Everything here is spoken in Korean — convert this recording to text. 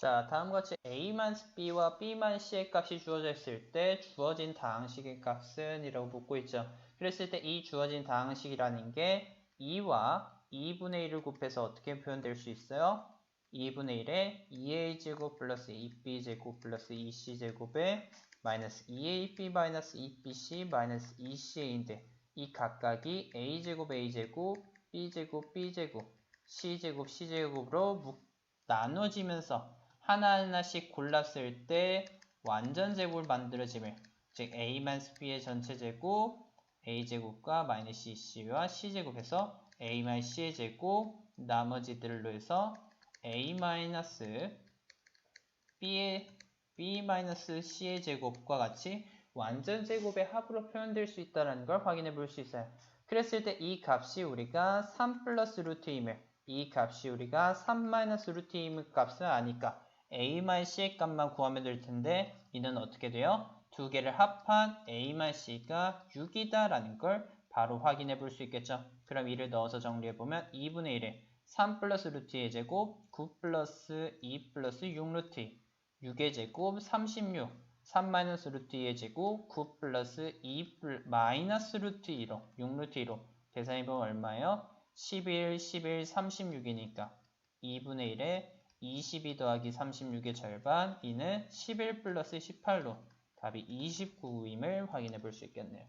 자, 다음과 같이 a-b와 b-c의 값이 주어져 있을 때 주어진 다항식의 값은 이라고 묻고 있죠. 그랬을 때 이 주어진 다항식이라는 게 2와 2분의 1을 곱해서 어떻게 표현될 수 있어요? 2분의 1에 2a제곱 플러스 2b제곱 플러스 2c제곱에 마이너스 2ab 마이너스 2bc 마이너스 2ca인데 이 각각이 a제곱 a제곱 b제곱 b제곱 c제곱 c제곱으로 묶- 나눠지면서 하나하나씩 골랐을 때 완전 제곱을 만들어지면 즉 a-b의 전체 제곱 a제곱과 마이너스 c와 c제곱해서 a-c의 제곱 나머지들로 해서 a-b의 b-c의 제곱과 같이 완전 제곱의 합으로 표현될 수 있다는 걸 확인해 볼 수 있어요. 그랬을 때 이 값이 우리가 3 플러스 루트임을 이 값이 우리가 3 마이너스 루트임의 값은 아니까 a-c의 값만 구하면 될 텐데 이는 어떻게 돼요? 두 개를 합한 a-c가 6이다라는 걸 바로 확인해 볼 수 있겠죠. 그럼 이를 넣어서 정리해 보면 2분의 1에 3 플러스 루트 2의 제곱 9 플러스 2 플러스 6 루트 2 6의 제곱 36 3 마이너스 루트 2의 제곱 9 플러스 2 플- 마이너스 루트 2로 6 루트 2로 계산해 보면 얼마예요? 11, 11, 36이니까 2분의 1에 22 더하기 36의 절반 이는 11 플러스 18로 답이 29임을 확인해 볼 수 있겠네요.